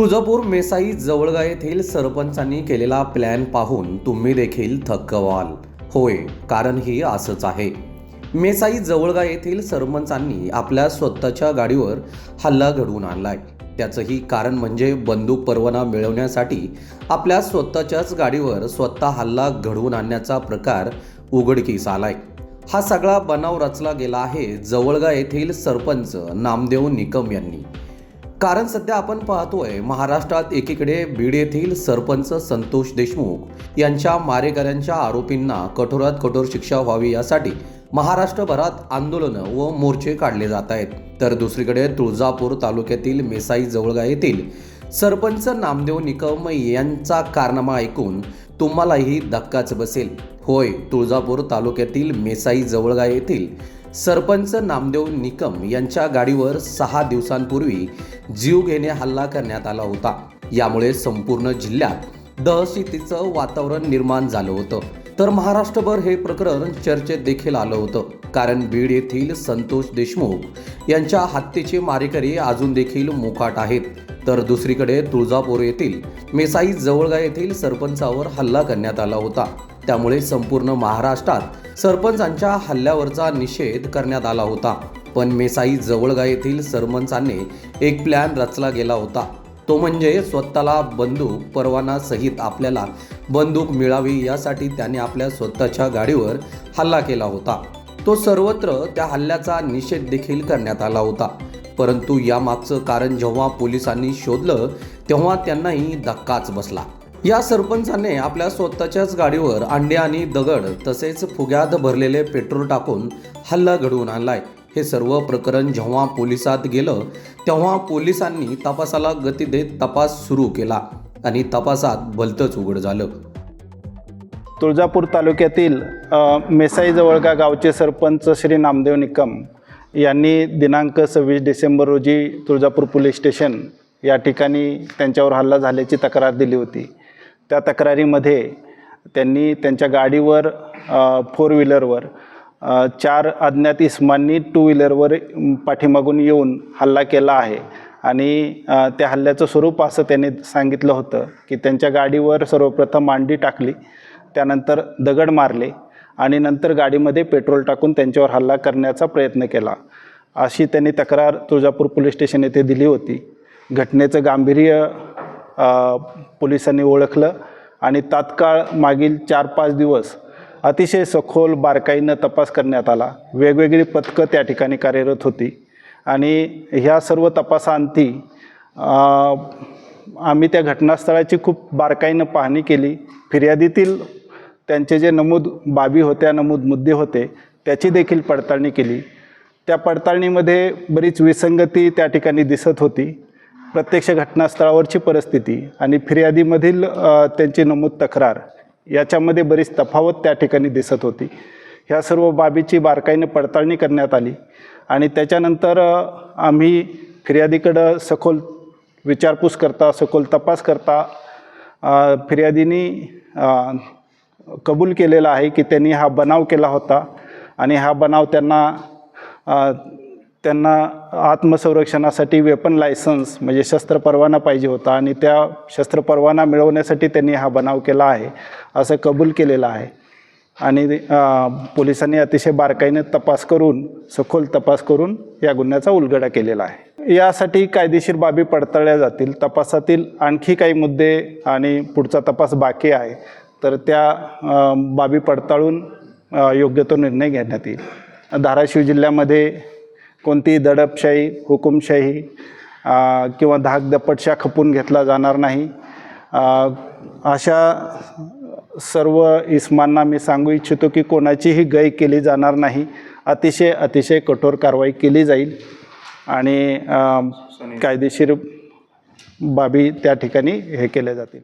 तुळजापूर मेसाई जवळगा येथील सरपंचांनी केलेला प्लॅन पाहून तुम्ही देखील थक्क व्हाल होय कारण ही असंच आहे. मेसाई जवळगा येथील सरपंचांनी आपल्या स्वतःच्या गाडीवर हल्ला घडवून आणलाय. त्याचंही कारण म्हणजे बंदूक परवाना मिळवण्यासाठी आपल्या स्वतःच्याच गाडीवर स्वतः हल्ला घडवून आणण्याचा प्रकार उघडकीस आलाय. हा सगळा बनाव रचला गेला आहे जवळगा येथील सरपंच नामदेव निकम यांनी. कारण सध्या आपण पाहतोय महाराष्ट्रात एकीकडे बीड येथील सरपंच संतोष देशमुख यांच्या मारेकऱ्यांच्या आरोपींना कठोरात कठोर शिक्षा व्हावी यासाठी महाराष्ट्रभरात आंदोलनं व मोर्चे काढले जात आहेत. तर दुसरीकडे तुळजापूर तालुक्यातील मेसाई जवळगा येथील सरपंच नामदेव निकम यांचा कारनामा ऐकून तुम्हालाही धक्काच बसेल. होय तुळजापूर तालुक्यातील मेसाई जवळगा येथील सरपंच नामदेव निकम यांच्या गाडीवर सहा दिवसांपूर्वी जीवघेणे हल्ला करण्यात आला होता. यामुळे संपूर्ण जिल्ह्यात दहशतीचं वातावरण निर्माण झालं होतं. तर महाराष्ट्रभर हे प्रकरण चर्चेत देखील आलं होतं. कारण बीड येथील संतोष देशमुख यांच्या हत्येचे मारेकरी अजून देखील मोकाट आहेत. तर दुसरीकडे तुळजापूर येथील मेसाई जवळगा येथील सरपंचावर हल्ला करण्यात आला होता. त्यामुळे संपूर्ण महाराष्ट्रात सरपंचांच्या हल्ल्यावरचा निषेध करण्यात आला होता. पण मेसाई जवळगा येथील सरपंचाने एक प्लॅन रचला गेला होता. तो म्हणजे स्वतःला बंदूक परवाना सहित आपल्याला बंदूक मिळावी यासाठी त्याने आपल्या स्वतःच्या गाडीवर हल्ला केला होता. तो सर्वत्र त्या हल्ल्याचा निषेध देखील करण्यात आला होता. परंतु यामागचं कारण जेव्हा पोलिसांनी शोधलं तेव्हा त्यांनाही धक्काच बसला. या सरपंचाने आपल्या स्वतःच्याच गाडीवर अंडे आणि दगड तसेच फुग्यात भरलेले पेट्रोल टाकून हल्ला घडवून आणलाय. हे सर्व प्रकरण जेव्हा पोलिसात गेलं तेव्हा पोलिसांनी तपासाला गती देत तपास सुरू केला आणि तपासात भलतंच उघड झालं. तुळजापूर तालुक्यातील अ, गावचे सरपंच श्री नामदेव निकम यांनी दिनांक सव्वीस डिसेंबर रोजी तुळजापूर पोलीस स्टेशन या ठिकाणी त्यांच्यावर हल्ला झाल्याची तक्रार दिली होती. त्या तक्रारीमध्ये त्यांनी त्यांच्या गाडीवर फोर व्हीलरवर चार अज्ञात इस्मांनी टू व्हीलरवर पाठीमागून येऊन हल्ला केला आहे. आणि त्या हल्ल्याचं स्वरूप असं त्यांनी सांगितलं होतं की त्यांच्या गाडीवर सर्वप्रथम मांडी टाकली त्यानंतर दगड मारले आणि नंतर गाडीमध्ये पेट्रोल टाकून त्यांच्यावर हल्ला करण्याचा प्रयत्न केला. अशी त्यांनी तक्रार तुळजापूर पोलीस स्टेशन येथे दिली होती. घटनेचं गांभीर्य पोलिसांनी ओळखलं आणि तात्काळ मागील चार पाच दिवस अतिशय सखोल बारकाईनं तपास करण्यात आला. वेगवेगळी पथकं त्या ठिकाणी कार्यरत होती. आणि ह्या सर्व तपासांती आम्ही त्या घटनास्थळाची खूप बारकाईनं पाहणी केली. फिर्यादीतील त्यांचे जे नमूद बाबी होत्या नमूद मुद्दे होते त्याची देखील पडताळणी केली. त्या पडताळणीमध्ये बरीच विसंगती त्या ठिकाणी दिसत होती. प्रत्यक्ष घटनास्थळावरची परिस्थिती आणि फिर्यादीमधील त्यांची नमूद तक्रार याच्यामध्ये बरीच तफावत त्या ठिकाणी दिसत होती. ह्या सर्व बाबीची बारकाईने पडताळणी करण्यात आली आणि त्याच्यानंतर आम्ही फिर्यादीकडं सखोल विचारपूस करता सखोल तपास करता फिर्यादीनी कबूल केलेला आहे की त्यांनी हा बनाव केला होता आणि हा बनाव त्यांना त्यांना आत्मसंरक्षणासाठी वेपन लायसन्स म्हणजे शस्त्र परवाना पाहिजे होता आणि त्या शस्त्र परवाना मिळवण्यासाठी त्यांनी हा बनाव केला आहे असं कबूल केलेलं आहे. आणि पोलिसांनी अतिशय बारकाईने तपास करून सखोल तपास करून या गुन्ह्याचा उलगडा केलेला आहे. यासाठी कायदेशीर बाबी पडताळल्या जातील. तपासातील आणखी काही मुद्दे आणि पुढचा तपास बाकी आहे. तर त्या बाबी पडताळून योग्य तो निर्णय घेण्यात येईल. धाराशिव जिल्ह्यामध्ये कोणतीही दडपशाही हुकुमशाही किंवा धाकदपटशा खपून घेतला जाणार नाही. अशा सर्व इस्मांना मी सांगू इच्छितो की कोणाचीही गय केली जाणार नाही. अतिशय अतिशय कठोर कारवाई केली जाईल. आणि कायदेशीर बाबी त्या ठिकाणी हे केल्या जातील.